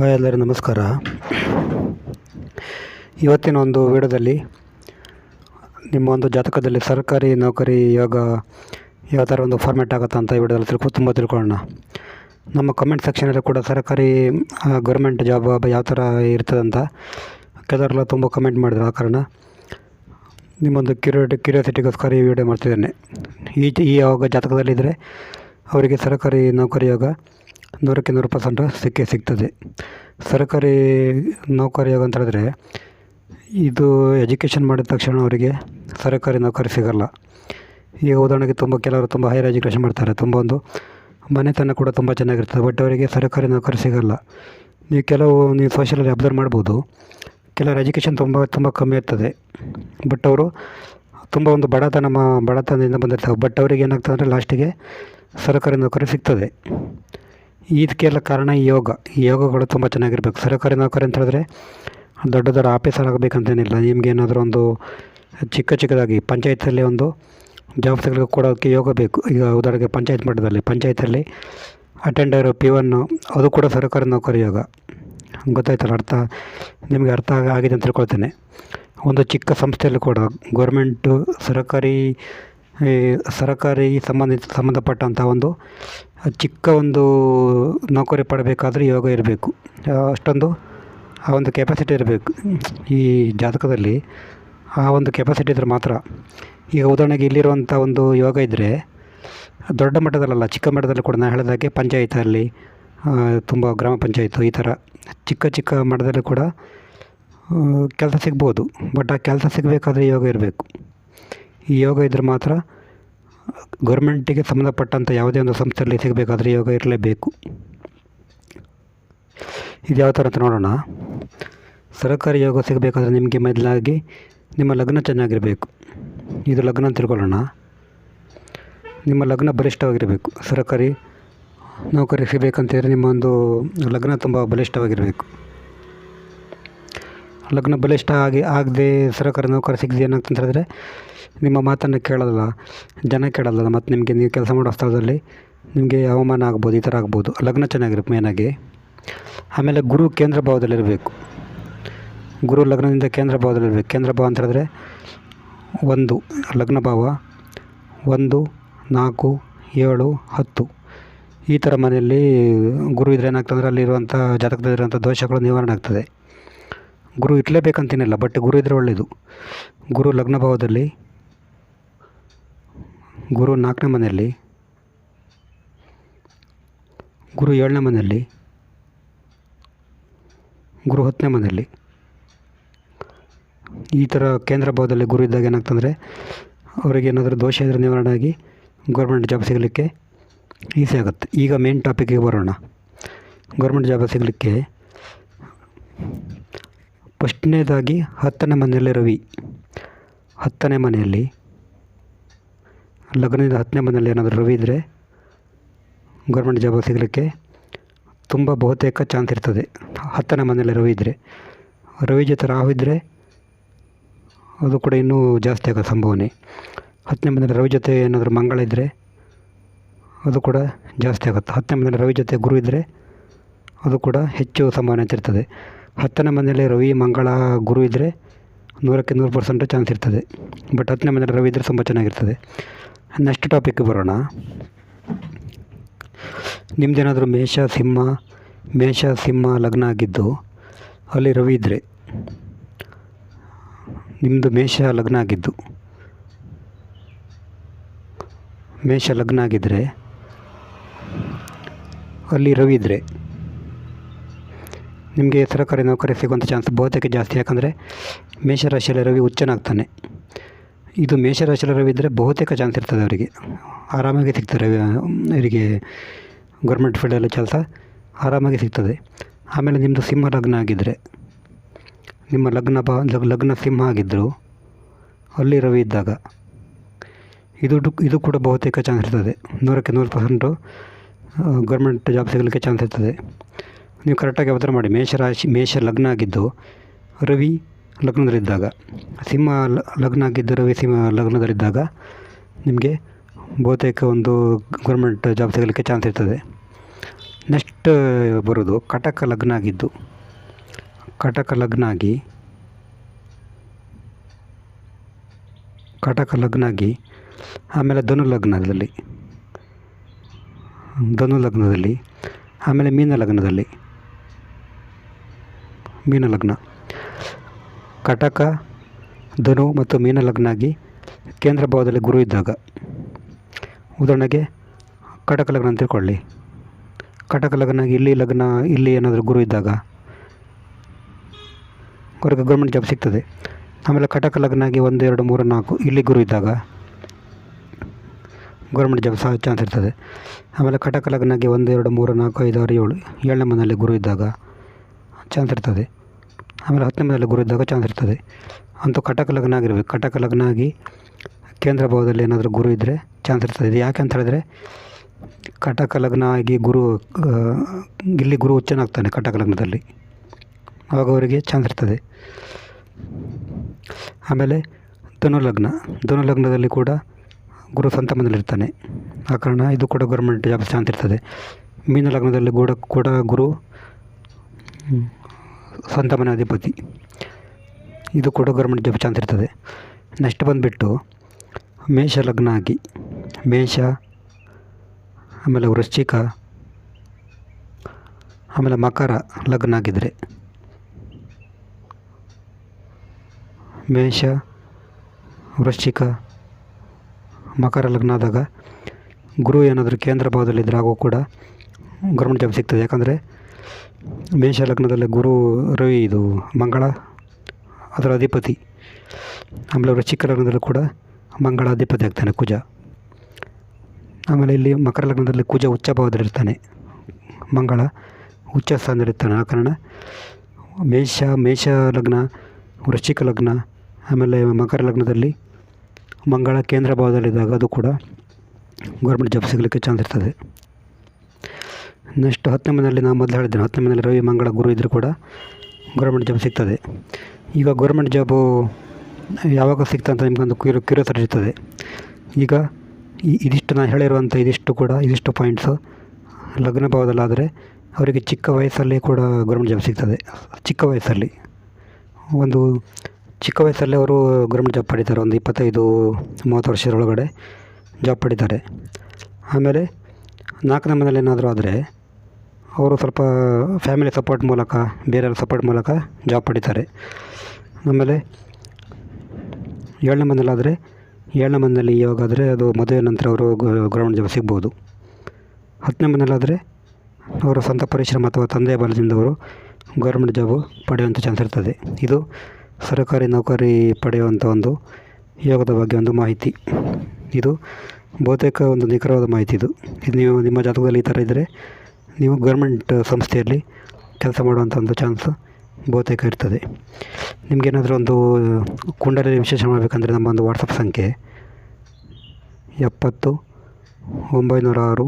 Hi ಎಲ್ಲರೂ, ನಮಸ್ಕಾರ. ಇವತ್ತಿನ ಒಂದು ವಿಡಿಯೋದಲ್ಲಿ ನಿಮ್ಮ ಒಂದು ಜಾತಕದಲ್ಲಿ ಸರ್ಕಾರಿ ನೌಕರಿ ಯೋಗ ಯಾವ ಥರ ಒಂದು ಫಾರ್ಮ್ಯಾಟ್ ಆಗುತ್ತೆ ಅಂತ ಈ ವಿಡಿಯೋದಲ್ಲಿ ತಿಳ್ಕೊ, ತುಂಬ ತಿಳ್ಕೊಳ್ಳೋಣ. ನಮ್ಮ ಕಮೆಂಟ್ ಸೆಕ್ಷನಲ್ಲಿ ಕೂಡ ಸರ್ಕಾರಿ ಗೌರ್ಮೆಂಟ್ ಜಾಬ್ ಯಾವ ಥರ ಇರ್ತದೆ ಅಂತ ಕೆಲವರೆಲ್ಲ ತುಂಬ ಕಮೆಂಟ್ ಮಾಡಿದ್ರು. ಆ ಕಾರಣ ನಿಮ್ಮೊಂದು ಕ್ಯೂರಿಯಾಟಿ ಕ್ಯೂರಿಯಾಸಿಟಿಗೋಸ್ಕರ ಈ ವೀಡಿಯೋ ಮಾಡ್ತಿದ್ದೇನೆ. ಈ ಈ ಯೋಗ ಜಾತಕದಲ್ಲಿದ್ದರೆ ಅವರಿಗೆ ಸರ್ಕಾರಿ ನೌಕರಿ ಯೋಗ ನೂರಕ್ಕೆ ನೂರು ಪರ್ಸೆಂಟ್ ಸಿಕ್ಕೇ ಸಿಗ್ತದೆ. ಸರ್ಕಾರಿ ನೌಕರಿ ಯೋಗ ಅಂತ ಹೇಳಿದ್ರೆ, ಇದು ಎಜುಕೇಷನ್ ಮಾಡಿದ ತಕ್ಷಣ ಅವರಿಗೆ ಸರ್ಕಾರಿ ನೌಕರಿ ಸಿಗಲ್ಲ. ಈಗ ಉದಾಹರಣೆಗೆ ತುಂಬ ಕೆಲವರು ತುಂಬ ಹೈಯರ್ ಎಜುಕೇಷನ್ ಮಾಡ್ತಾರೆ, ತುಂಬ ಒಂದು ಮನೆತನ ಕೂಡ ತುಂಬ ಚೆನ್ನಾಗಿರ್ತದೆ ಬಟ್ ಅವರಿಗೆ ಸರ್ಕಾರಿ ನೌಕರಿ ಸಿಗಲ್ಲ. ನೀವು ಕೆಲವು, ನೀವು ಸೋಷಿಯಲಲ್ಲಿ ಅಬ್ಸರ್ವ್ ಮಾಡ್ಬೋದು, ಕೆಲವರು ಎಜುಕೇಷನ್ ತುಂಬ ತುಂಬ ಕಮ್ಮಿ ಇರ್ತದೆ ಬಟ್ ಅವರು ತುಂಬ ಒಂದು ಬಡತನ ಬಡತನದಿಂದ ಬಂದಿರ್ತವೆ ಬಟ್ ಅವ್ರಿಗೆ ಏನಾಗ್ತದೆ ಅಂದರೆ ಲಾಸ್ಟಿಗೆ ಸರ್ಕಾರಿ ನೌಕರಿ ಸಿಗ್ತದೆ. ಇದಕ್ಕೆಲ್ಲ ಕಾರಣ ಯೋಗ. ಯೋಗಗಳು ತುಂಬ ಚೆನ್ನಾಗಿರ್ಬೇಕು. ಸರ್ಕಾರಿ ನೌಕರಿ ಅಂತ ಹೇಳಿದ್ರೆ ದೊಡ್ಡ ದೊಡ್ಡ ಆಫೀಸರ್ ಆಗಬೇಕಂತೇನಿಲ್ಲ. ನಿಮ್ಗೆ ಏನಾದರೂ ಒಂದು ಚಿಕ್ಕ ಚಿಕ್ಕದಾಗಿ ಪಂಚಾಯತಲ್ಲಿ ಒಂದು ಜವಾಬ್ದಾರಿಗಳು ಕೊಡೋಕ್ಕೆ ಯೋಗ ಬೇಕು. ಈಗ ಉದಾಹರಣೆಗೆ ಪಂಚಾಯತ್ ಮಟ್ಟದಲ್ಲಿ ಪಂಚಾಯತಲ್ಲಿ ಅಟೆಂಡರ್ ಪಿ ಒನ್ನು ಅದು ಕೂಡ ಸರ್ಕಾರಿ ನೌಕರಿ ಯೋಗ. ಗೊತ್ತಾಯ್ತಲ್ಲ ಅರ್ಥ? ನಿಮಗೆ ಅರ್ಥ ಆಗ- ಆಗಿದೆ ಅಂತ ತಿಳ್ಕೊಳ್ತೇನೆ. ಒಂದು ಚಿಕ್ಕ ಸಂಸ್ಥೆಯಲ್ಲಿ ಕೂಡ ಗೌರ್ಮೆಂಟು ಸರಕಾರಿ ಸರ್ಕಾರಿ ಸಂಬಂಧಿತ ಸಂಬಂಧಪಟ್ಟಂಥ ಒಂದು ಚಿಕ್ಕ ಒಂದು ನೌಕರಿ ಪಡಬೇಕಾದ್ರೆ ಯೋಗ ಇರಬೇಕು. ಅಷ್ಟೊಂದು ಆ ಒಂದು ಕೆಪಾಸಿಟಿ ಇರಬೇಕು. ಈ ಜಾತಕದಲ್ಲಿ ಆ ಒಂದು ಕೆಪಾಸಿಟಿ ಇದ್ದರೆ ಮಾತ್ರ. ಈಗ ಉದಾಹರಣೆಗೆ ಇಲ್ಲಿರುವಂಥ ಒಂದು ಯೋಗ ಇದ್ದರೆ ದೊಡ್ಡ ಮಟ್ಟದಲ್ಲಲ್ಲ, ಚಿಕ್ಕ ಮಟ್ಟದಲ್ಲಿ ಕೂಡ ನಾನು ಹೇಳಿದಾಗೆ ಪಂಚಾಯತಲ್ಲಿ ತುಂಬ ಗ್ರಾಮ ಪಂಚಾಯತು ಈ ಥರ ಚಿಕ್ಕ ಚಿಕ್ಕ ಮಟ್ಟದಲ್ಲಿ ಕೂಡ ಕೆಲಸ ಸಿಗ್ಬೋದು. ಬಟ್ ಆ ಕೆಲಸ ಸಿಗಬೇಕಾದ್ರೆ ಯೋಗ ಇರಬೇಕು. ಈ ಯೋಗ ಇದ್ದರೆ ಮಾತ್ರ ಗೌರ್ಮೆಂಟಿಗೆ ಸಂಬಂಧಪಟ್ಟಂಥ ಯಾವುದೇ ಒಂದು ಸಂಸ್ಥೆಯಲ್ಲಿ ಸಿಗಬೇಕಾದ್ರೆ ಯೋಗ ಇರಲೇಬೇಕು. ಇದು ಯಾವ ಥರ ಅಂತ ನೋಡೋಣ. ಸರ್ಕಾರಿ ಯೋಗ ಸಿಗಬೇಕಾದ್ರೆ ನಿಮಗೆ ಮೊದಲಾಗಿ ನಿಮ್ಮ ಲಗ್ನ ಚೆನ್ನಾಗಿರಬೇಕು. ಇದು ಲಗ್ನ ತಿಳ್ಕೊಳ್ಳೋಣ. ನಿಮ್ಮ ಲಗ್ನ ಬಲಿಷ್ಠವಾಗಿರಬೇಕು. ಸರ್ಕಾರಿ ನೌಕರಿ ಸಿಗಬೇಕಂತೇಳಿ ನಿಮ್ಮ ಒಂದು ಲಗ್ನ ತುಂಬ ಬಲಿಷ್ಠವಾಗಿರಬೇಕು. ಲಗ್ನ ಬಲಿಷ್ಠ ಆಗಿ ಆಗದೆ ಸರ್ಕಾರಿ ನೌಕರಿ ಸಿಗದೆ ಏನಾಗ್ತಂತ ಹೇಳಿದ್ರೆ ನಿಮ್ಮ ಮಾತನ್ನು ಕೇಳಲ್ಲ ಜನ ಕೇಳಲ್ಲ ಮತ್ತು ನಿಮಗೆ ನೀವು ಕೆಲಸ ಮಾಡೋ ಸ್ಥಳದಲ್ಲಿ ನಿಮಗೆ ಅವಮಾನ ಆಗ್ಬೋದು, ಈ ಥರ ಆಗ್ಬೋದು. ಲಗ್ನ ಚೆನ್ನಾಗಿರುತ್ತೆ ಮೇನಾಗಿ ಆಮೇಲೆ ಗುರು ಕೇಂದ್ರ ಭಾವದಲ್ಲಿರಬೇಕು. ಗುರು ಲಗ್ನದಿಂದ ಕೇಂದ್ರ ಭಾವದಲ್ಲಿರಬೇಕು. ಕೇಂದ್ರ ಭಾವ ಅಂತ ಹೇಳಿದ್ರೆ ಒಂದು, ಲಗ್ನ ಭಾವ, ಒಂದು, ನಾಲ್ಕು, ಏಳು, ಹತ್ತು. ಈ ಥರ ಮನೆಯಲ್ಲಿ ಗುರು ಇದ್ರೆ ಏನಾಗ್ತದೆ ಅಂದರೆ ಅಲ್ಲಿರುವಂಥ ಜಾತಕದಲ್ಲಿರುವಂಥ ದೋಷಗಳು ನಿವಾರಣೆ ಆಗ್ತದೆ. ಗುರು ಇರಲೇಬೇಕಂತೇನಿಲ್ಲ ಬಟ್ ಗುರು ಇದ್ದರೆ ಒಳ್ಳೆಯದು ಗುರು ಲಗ್ನ ಭಾವದಲ್ಲಿ, ಗುರು ನಾಲ್ಕನೇ ಮನೆಯಲ್ಲಿ, ಗುರು ಏಳನೇ ಮನೆಯಲ್ಲಿ, ಗುರು ಹತ್ತನೇ ಮನೆಯಲ್ಲಿ. ಈ ಥರ ಕೇಂದ್ರ ಭಾವದಲ್ಲಿ ಗುರು ಇದ್ದಾಗ ಏನಾಗ್ತಂದರೆ, ಅವರಿಗೆ ಏನಾದರೂ ದೋಷ ಇದ್ದರೆ ನಿವಾರಣೆ ಆಗಿ ಗೌರ್ಮೆಂಟ್ ಜಾಬ್ ಸಿಗಲಿಕ್ಕೆ ಈಸಿ ಆಗುತ್ತೆ. ಈಗ ಮೇನ್ ಟಾಪಿಕ್ಗೆ ಬರೋಣ. ಗೌರ್ಮೆಂಟ್ ಜಾಬ್ ಸಿಗಲಿಕ್ಕೆ ಫಸ್ಟ್ನೇದಾಗಿ ಹತ್ತನೇ ಮನೆಯಲ್ಲಿ ರವಿ. ಹತ್ತನೇ ಮನೆಯಲ್ಲಿ, ಲಗ್ನದಿಂದ ಹತ್ತನೇ ಮನೆಯಲ್ಲಿ ಏನಾದರೂ ರವಿ ಇದ್ದರೆ ಗೌರ್ಮೆಂಟ್ ಜಾಬ್ ಸಿಗಲಿಕ್ಕೆ ತುಂಬ ಬಹುತೇಕ ಚಾನ್ಸ್ ಇರ್ತದೆ. ಹತ್ತನೇ ಮನೆಯಲ್ಲಿ ರವಿ ಇದ್ದರೆ ರವಿ ಜೊತೆ ರಾಹು ಇದ್ದರೆ ಅದು ಕೂಡ ಇನ್ನೂ ಜಾಸ್ತಿ ಆಗೋ ಸಂಭವನೆ. ಹತ್ತನೇ ಮನೆಯಲ್ಲಿ ರವಿ ಜೊತೆ ಏನಾದರೂ ಮಂಗಳ ಇದ್ದರೆ ಅದು ಕೂಡ ಜಾಸ್ತಿ ಆಗುತ್ತೆ. ಹತ್ತನೇ ಮನೆಯಲ್ಲಿ ರವಿ ಜೊತೆ ಗುರು ಇದ್ದರೆ ಅದು ಕೂಡ ಹೆಚ್ಚು ಸಂಭಾವನೆ ಇರ್ತದೆ ಹತ್ತನೇ ಮನೆಯಲ್ಲಿ ರವಿ, ಮಂಗಳ, ಗುರು ಇದ್ದರೆ ನೂರಕ್ಕೆ ನೂರು ಪರ್ಸೆಂಟ್ ಚಾನ್ಸ್ ಇರ್ತದೆ. ಬಟ್ ಹತ್ತನೇ ಮನೆಯಲ್ಲಿ ರವಿ ಇದ್ದರೆ ತುಂಬ ಚೆನ್ನಾಗಿರ್ತದೆ. ನೆಕ್ಸ್ಟ್ ಟಾಪಿಕ್ಗೆ ಬರೋಣ. ನಿಮ್ಮದೇನಾದರೂ ಮೇಷ, ಸಿಂಹ ಮೇಷ, ಸಿಂಹ ಲಗ್ನ ಆಗಿದ್ದು ಅಲ್ಲಿ ರವಿ ಇದ್ದರೆ ನಿಮ್ಮದು ಮೇಷ ಲಗ್ನ ಆಗಿದ್ದು, ಮೇಷ ಲಗ್ನ ಆಗಿದ್ದರೆ ಅಲ್ಲಿ ರವಿ ಇದ್ದರೆ ನಿಮಗೆ ಸರ್ಕಾರಿ ನೌಕರಿ ಸಿಗುವಂಥ ಚಾನ್ಸ್ ಬಹುತೇಕ ಜಾಸ್ತಿ. ಯಾಕಂದರೆ ಮೇಷರಾಶಿಯಲ್ಲಿ ರವಿ ಉಚ್ಚನಾಗ್ತಾನೆ ಇದು ಮೇಷರಾಶಿಯಲ್ಲಿ ರವಿ ಇದ್ದರೆ ಬಹುತೇಕ ಚಾನ್ಸ್ ಇರ್ತದೆ ಅವರಿಗೆ. ಆರಾಮಾಗಿ ಸಿಗ್ತಾರೆ ಇವರಿಗೆ ಗೌರ್ಮೆಂಟ್ ಫೀಲ್ಡಲ್ಲಿ ಕೆಲಸ ಆರಾಮಾಗಿ ಸಿಗ್ತದೆ. ಆಮೇಲೆ ನಿಮ್ಮದು ಸಿಂಹ ಲಗ್ನ ಆಗಿದ್ದರೆ ನಿಮ್ಮ ಲಗ್ನ ಬ, ಲಗ್ನ ಸಿಂಹ ಆಗಿದ್ದರು ಅಲ್ಲಿ ರವಿ ಇದ್ದಾಗ, ಇದು ಇದು ಕೂಡ ಬಹುತೇಕ ಚಾನ್ಸ್ ಇರ್ತದೆ. ನೂರಕ್ಕೆ ನೂರು ಪರ್ಸೆಂಟು ಗೌರ್ಮೆಂಟ್ ಜಾಬ್ ಸಿಗಲಿಕ್ಕೆ ಚಾನ್ಸ್ ಇರ್ತದೆ. ನೀವು ಕರೆಕ್ಟಾಗಿ ಅವತಾರ ಮಾಡಿ. ಮೇಷರಾಶಿ ಮೇಷ ಲಗ್ನ ಆಗಿದ್ದು ರವಿ ಲಗ್ನದಲ್ಲಿದ್ದಾಗ, ಸಿಂಹ ಲಗ್ನ ಆಗಿದ್ದು ರವಿ, ಸಿಂಹ ಲಗ್ನದಲ್ಲಿದ್ದಾಗ ನಿಮಗೆ ಬಹುತೇಕ ಒಂದು ಗೌರ್ಮೆಂಟ್ ಜಾಬ್ ಸಿಗಲಿಕ್ಕೆ ಚಾನ್ಸ್ ಇರ್ತದೆ. ನೆಕ್ಸ್ಟ್ ಬರೋದು ಕಟಕ ಲಗ್ನ ಆಗಿದ್ದು. ಕಟಕ ಲಗ್ನ ಆಗಿ, ಕಟಕ ಲಗ್ನ ಆಗಿ, ಆಮೇಲೆ ಧನು ಲಗ್ನದಲ್ಲಿ ಧನು ಲಗ್ನದಲ್ಲಿ, ಆಮೇಲೆ ಮೀನ ಲಗ್ನದಲ್ಲಿ ಮೀನ ಲಗ್ನ ಕಟಕ, ಧನು ಮತ್ತು ಮೀನ ಲಗ್ನ ಆಗಿ ಕೇಂದ್ರ ಭಾವದಲ್ಲಿ ಗುರು ಇದ್ದಾಗ. ಉದಾಹರಣೆಗೆ, ಕಟಕ ಲಗ್ನ ಅಂತ ತಿಳ್ಕೊಳ್ಳಿ. ಕಟಕ ಲಗ್ನ ಇಲ್ಲಿ ಲಗ್ನ, ಇಲ್ಲಿ ಏನಾದರೂ ಗುರು ಇದ್ದಾಗ ಅವ್ರಿಗೆ ಗೌರ್ಮೆಂಟ್ ಜಾಬ್ ಸಿಗ್ತದೆ. ಆಮೇಲೆ ಕಟಕ ಲಗ್ನ ಆಗಿ ಒಂದು, ಎರಡು, ಮೂರು, ನಾಲ್ಕು ಇಲ್ಲಿ ಗುರು ಇದ್ದಾಗ ಗೌರ್ಮೆಂಟ್ ಜಾಬ್ ಸಹ ಚಾನ್ಸ್ ಇರ್ತದೆ. ಆಮೇಲೆ ಕಟಕ ಲಗ್ನ ಆಗಿ ಒಂದು, ಎರಡು, ಮೂರು, ನಾಲ್ಕು, ಐದು, ಆರು, ಏಳು, ಏಳನೇ ಮನೆಯಲ್ಲಿ ಗುರು ಇದ್ದಾಗ ಚಾನ್ಸ್ ಇರ್ತದೆ. ಆಮೇಲೆ ಹತ್ತನೇ ಮನೆಯಲ್ಲಿ ಗುರು ಇದ್ದಾಗ ಚಾನ್ಸ್ ಇರ್ತದೆ. ಅಂತೂ ಕಟಕ ಲಗ್ನ ಆಗಿರ್ಬೇಕು ಕಟಕ ಲಗ್ನ ಆಗಿ ಕೇಂದ್ರ ಭಾವದಲ್ಲಿ ಏನಾದರೂ ಗುರು ಇದ್ದರೆ ಚಾನ್ಸ್ ಇರ್ತದೆ. ಇದು ಯಾಕೆ ಅಂತ ಹೇಳಿದ್ರೆ ಕಟಕ ಲಗ್ನ ಆಗಿ ಗುರು ಇಲ್ಲಿ ಗುರು ಉಚ್ಚನಾಗ್ತಾನೆ ಕಟಕ ಲಗ್ನದಲ್ಲಿ ಆವಾಗ ಅವರಿಗೆ ಚಾನ್ಸ್ ಇರ್ತದೆ. ಆಮೇಲೆ ಧನು ಲಗ್ನ ಧನು ಲಗ್ನದಲ್ಲಿ ಕೂಡ ಗುರು ಸ್ವಂತ ಮನೆಯಲ್ಲಿರ್ತಾನೆ ಆ ಕಾರಣ ಇದು ಕೂಡ ಗೌರ್ಮೆಂಟ್ ಜಾಬ್ ಚಾನ್ಸ್ ಇರ್ತದೆ. ಮೀನ ಲಗ್ನದಲ್ಲಿ ಕೂಡ ಕೂಡ ಗುರು ಸ್ವಂತ ಮನೆ ಅಧಿಪತಿ. ಇದು ಕೂಡ ಗೌರ್ಮೆಂಟ್ ಜಾಬ್ ಚಾನ್ಸ್ ಇರ್ತದೆ. ನೆಕ್ಸ್ಟ್ ಬಂದುಬಿಟ್ಟು ಮೇಷ ಲಗ್ನ ಆಗಿ, ಮೇಷ, ಆಮೇಲೆ ವೃಶ್ಚಿಕ, ಆಮೇಲೆ ಮಕರ ಲಗ್ನ ಆಗಿದ್ದರೆ ಮೇಷ, ವೃಶ್ಚಿಕ, ಮಕರ ಲಗ್ನ ಆದಾಗ ಗುರು ಏನಾದರೂ ಕೇಂದ್ರ ಭಾವದಲ್ಲಿದ್ದರೆ ಹಾಗೂ ಕೂಡ ಗೌರ್ಮೆಂಟ್ ಜಾಬ್ ಸಿಗ್ತದೆ. ಯಾಕಂದರೆ ಮೇಷ ಲಗ್ನದಲ್ಲಿ ಗುರು ರವಿ ಇದು ಮಂಗಳ, ಅದರ ಅಧಿಪತಿ. ಆಮೇಲೆ ವೃಶ್ಚಿಕ ಲಗ್ನದಲ್ಲೂ ಕೂಡ ಮಂಗಳ ಅಧಿಪತಿ ಆಗ್ತಾನೆ ಕುಜ. ಆಮೇಲೆ ಇಲ್ಲಿ ಮಕರ ಲಗ್ನದಲ್ಲಿ ಕುಜ ಉಚ್ಚ ಭಾವದಲ್ಲಿರ್ತಾನೆ ಮಂಗಳ ಉಚ್ಚ ಸ್ಥಾನದಲ್ಲಿರ್ತಾನೆ ಆ ಕಾರಣ ಮೇಷ ಮೇಷ ಲಗ್ನ, ವೃಶ್ಚಿಕ ಲಗ್ನ, ಆಮೇಲೆ ಮಕರ ಲಗ್ನದಲ್ಲಿ ಮಂಗಳ ಕೇಂದ್ರ ಭಾವದಲ್ಲಿದ್ದಾಗ ಅದು ಕೂಡ ಗೌರ್ಮೆಂಟ್ ಜಾಬ್ ಸಿಗಲಿಕ್ಕೆ ಚಾನ್ಸ್ ಇರ್ತದೆ. ನೆಕ್ಸ್ಟ್ ಹತ್ತನೇ ಮನೆಯಲ್ಲಿ ನಾವು ಮೊದಲು ಹೇಳಿದ್ದೇನೆ ಹತ್ತನೇ ಮನೆಯಲ್ಲಿ ರವಿ ಮಂಗಳ ಗುರು ಇದ್ದರೂ ಕೂಡ ಗೌರ್ಮೆಂಟ್ ಜಾಬ್ ಸಿಗ್ತದೆ. ಈಗ ಗೌರ್ಮೆಂಟ್ ಜಾಬು ಯಾವಾಗ ಸಿಗ್ತಾ ಅಂತ ನಿಮಗೊಂದು ಕ್ಯೂರ್ ಕ್ಯೂರಿಯಾಸಿಟಿ ಇರ್ತದೆ. ಈಗ ಇದಿಷ್ಟು ನಾನು ಹೇಳಿರುವಂಥ ಇದಿಷ್ಟು ಕೂಡ, ಇದಿಷ್ಟು ಪಾಯಿಂಟ್ಸು ಲಗ್ನ ಭಾವದಲ್ಲಾದರೆ ಅವರಿಗೆ ಚಿಕ್ಕ ವಯಸ್ಸಲ್ಲಿ ಕೂಡ ಗೌರ್ಮೆಂಟ್ ಜಾಬ್ ಸಿಗ್ತದೆ. ಚಿಕ್ಕ ವಯಸ್ಸಲ್ಲಿ. ಒಂದು ಚಿಕ್ಕ ವಯಸ್ಸಲ್ಲಿ ಅವರು ಗೌರ್ಮೆಂಟ್ ಜಾಬ್ ಪಡಿತಾರೆ, ಒಂದು ಇಪ್ಪತ್ತೈದು, ಮೂವತ್ತು ವರ್ಷದೊಳಗಡೆ ಜಾಬ್ ಪಡಿತಾರೆ. ಆಮೇಲೆ ನಾಲ್ಕನೇ ಮನೇಲಿ ಏನಾದರೂ ಆದರೆ ಅವರು ಸ್ವಲ್ಪ ಫ್ಯಾಮಿಲಿ ಸಪೋರ್ಟ್ ಮೂಲಕ, ಬೇರೆಯವ್ರ ಸಪೋರ್ಟ್ ಮೂಲಕ ಜಾಬ್ ಪಡಿತಾರೆ. ಆಮೇಲೆ ಏಳನೇ ಮನೇಲಾದರೆ ಏಳನೇ ಮನೆಯಲ್ಲಿ ಇವಾಗಾದರೆ ಅದು ಮದುವೆ ನಂತರ ಅವರು ಗೌರ್ಮೆಂಟ್ ಜಾಬ್ ಸಿಗ್ಬೋದು. ಹತ್ತನೇ ಮನೇಲಾದರೆ ಅವರ ಸ್ವಂತ ಪರಿಶ್ರಮ ಅಥವಾ ತಂದೆಯ ಬಲದಿಂದ ಅವರು ಗೌರ್ಮೆಂಟ್ ಜಾಬು ಪಡೆಯುವಂಥ ಚಾನ್ಸ್ ಇರ್ತದೆ. ಇದು ಸರ್ಕಾರಿ ನೌಕರಿ ಪಡೆಯುವಂಥ ಒಂದು ಯೋಗದ ಬಗ್ಗೆ ಒಂದು ಮಾಹಿತಿ. ಇದು ಬಹುತೇಕ ಒಂದು ನಿಖರವಾದ ಮಾಹಿತಿ ಇದು. ಇದು ನೀವು ನಿಮ್ಮ ಜಾತಕದಲ್ಲಿ ಈ ಥರ ಇದ್ದರೆ ನೀವು ಗೌರ್ಮೆಂಟ್ ಸಂಸ್ಥೆಯಲ್ಲಿ ಕೆಲಸ ಮಾಡುವಂಥ ಒಂದು ಚಾನ್ಸ್ ಬಹುತೇಕ ಇರ್ತದೆ. ನಿಮಗೇನಾದರೂ ಒಂದು ಕುಂಡಲಿ ವಿಶೇಷ ಮಾಡಬೇಕಂದ್ರೆ ನಮ್ಮ ಒಂದು ವಾಟ್ಸಪ್ ಸಂಖ್ಯೆ ಎಪ್ಪತ್ತು ಒಂಬೈನೂರ ಆರು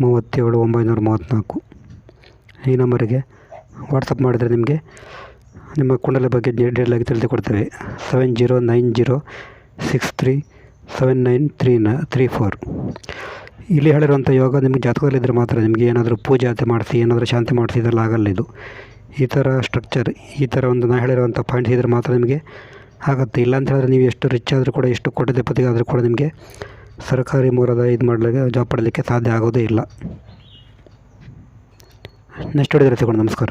ಮೂವತ್ತೇಳು ಒಂಬೈನೂರ ಮೂವತ್ತ್ನಾಲ್ಕು. ಈ ನಂಬರಿಗೆ ವಾಟ್ಸಪ್ ಮಾಡಿದರೆ ನಿಮಗೆ ನಿಮ್ಮ ಕುಂಡಲಿ ಬಗ್ಗೆ ಡೀಟೇಲಾಗಿ ತಿಳಿದುಕೊಡ್ತೇವೆ. Seven zero nine zero six three seven nine three ನ ತ್ರೀ ಫೋರ್ ಇಲ್ಲಿ ಹೇಳಿರುವಂಥ ಯೋಗ ನಿಮಗೆ ಜಾತಕದಲ್ಲಿದ್ದರೆ ಮಾತ್ರ ನಿಮಗೆ ಏನಾದರೂ ಪೂಜೆ ಅಂತ ಮಾಡಿಸಿ, ಏನಾದರೂ ಶಾಂತಿ ಮಾಡಿಸಿ, ಇದೆಲ್ಲ ಆಗಲ್ಲ ಇದು. ಈ ಥರ ಸ್ಟ್ರಕ್ಚರ್ ಈ ಥರ ಒಂದು ನಾ ಹೇಳಿರುವಂಥ ಪಾಯಿಂಟ್ಸ್ ಇದ್ದರೆ ಮಾತ್ರ ನಿಮಗೆ ಆಗುತ್ತೆ. ಇಲ್ಲ ಅಂತ ಹೇಳಿದ್ರೆ ನೀವು ಎಷ್ಟು ರಿಚ್ ಆದರೂ ಕೂಡ, ಎಷ್ಟು ಕೋಟಿಪತಿಗಾದರೂ ಕೂಡ ನಿಮಗೆ ಸರ್ಕಾರಿ ಮೂಲದ ಇದು ಮಾಡಲಿಕ್ಕೆ ಜಾಬ್ ಪಡಲಿಕ್ಕೆ ಸಾಧ್ಯ ಆಗೋದೇ ಇಲ್ಲ. ನೆಕ್ಸ್ಟ್ ಹೊಡೆದ್ರೆ ತಗೊಂಡು ನಮಸ್ಕಾರ.